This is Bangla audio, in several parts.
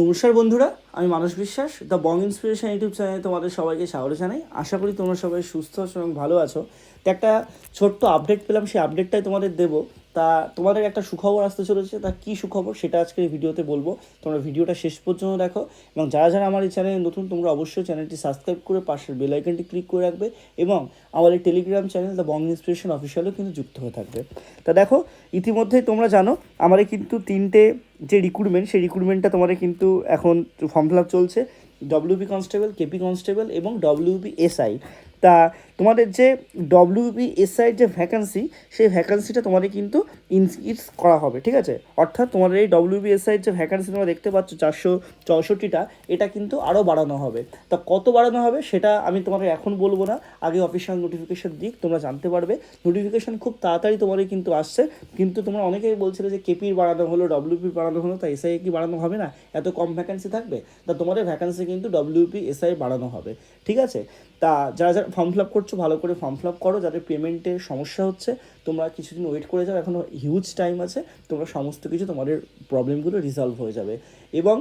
নমস্কার বন্ধুরা, আমি মানস বিশ্বাস দ্য বং ইন্সপিরেশন ইউটিউব চ্যানেলে তোমাদের সবাইকে স্বাগত জানাই। আশা করি তোমরা সবাই সুস্থ আছো এবং ভালো আছো। তো একটা ছোট্ট আপডেট পেলাম, সেই আপডেটটাই তোমাদের দেবো। তা তোমাদের একটা সুখবর আসতে চলেছে, তা কী সুখবর সেটা আজকে এই ভিডিওতে বলব। তোমরা ভিডিওটা শেষ পর্যন্ত দেখো এবং যারা যারা আমার এই চ্যানেলে নতুন, তোমরা অবশ্যই চ্যানেলটি সাবস্ক্রাইব করে পাশের বেল আইকনটি ক্লিক করে রাখবে এবং আমার এই Telegram channel the Bong inspiration অফিসিয়ালও কিন্তু যুক্ত হয়ে থাকবে। তা দেখো, ইতিমধ্যেই তোমরা জানো, আমাদের কিন্তু তিনটে যে রিক্রুটমেন্ট সেই রিক্রুটমেন্টটা তোমাদের কিন্তু এখন ফর্ম ফিল আপ চলছে। ডব্লিউবি কনস্টেবল কেপি কনস্টেবল এবং ডব্লিউপি এসআই তা তোমাদের যে ডব্লিউপি এসআইয়ের যে ভ্যাকান্সি সেই ভ্যাকান্সিটা তোমাদের কিন্তু ইনক্রিজ করা হবে, ঠিক আছে? অর্থাৎ তোমাদের এই ডব্লিউবি এসআইয়ের যে ভ্যাকান্সি তোমরা দেখতে পাচ্ছ চারশো চৌষট্টিটা, এটা কিন্তু আরও বাড়ানো হবে। তা কত বাড়ানো হবে সেটা আমি তোমাদের এখন বলব না, আগে অফিসিয়াল নোটিফিকেশান দিক, তোমরা জানতে পারবে। নোটিফিকেশন খুব তাড়াতাড়ি তোমাদের কিন্তু আসছে, কিন্তু তোমরা অনেকেই বলছিলে যে কেপির বাড়ানো হলো ডব্লিউপির বাড়ানো হলো, তা এসআই কি বাড়ানো হবে না? এত কম ভ্যাকান্সি থাকবে? তা তোমাদের ভ্যাকান্সি কিন্তু ডব্লিউপি এসআই বাড়ানো হবে, ঠিক আছে? তা যারা যারা ফর্ম ফিল আপ করছ, ভালো করে ফর্ম ফিল আপ করো যাদের পেমেন্টের সমস্যা হচ্ছে। তোমরা কিছুদিন ওয়েট করে যাও এখনও হিউজ টাইম আছে, তোমরা সমস্ত কিছু তোমাদের প্রবলেমগুলো রিজলভ হয়ে যাবে। এবং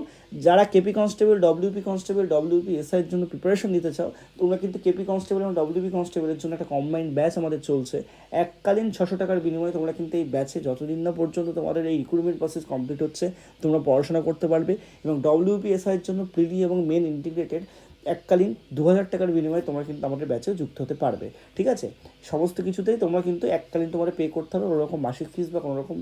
যারা KP constable WP constable WP এসআইয়ের জন্য প্রিপারেশন নিতে চাও, তোমরা কিন্তু কেপি কনস্টেবল এবং ডব্লিউপি কনস্টেবলের জন্য একটা কম্বাইন্ড ব্যাচ আমাদের চলছে। এককালীন ছশো টাকার বিনিময়ে তোমরা কিন্তু এই ব্যাচে যতদিন না পর্যন্ত তোমাদের এই রিক্রুটমেন্ট প্রসেস কমপ্লিট হচ্ছে, তোমরা পড়াশোনা করতে পারবে। এবং ডব্লিউপি এসআইয়ের জন্য প্রিলি এবং মেন ইন্টিগ্রেটেড এককালীন দু হাজার টাকার বিনিময়ে তোমরা কিন্তু আমাদের ব্যাচেও যুক্ত হতে পারবে, ঠিক আছে? সমস্ত কিছুতেই তোমরা কিন্তু এককালীন তোমার পে করতে হবে কোনোরকম মাসিক ফিস বা কোনোরকম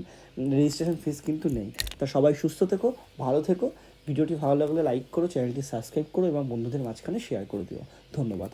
রেজিস্ট্রেশন ফিস কিন্তু নেই। তা সবাই সুস্থ থেকো, ভালো থেকো, ভিডিওটি ভালো লাগলে লাইক করো চ্যানেলটি সাবস্ক্রাইব করো এবং বন্ধুদের মাঝখানে শেয়ার করে দিও। ধন্যবাদ।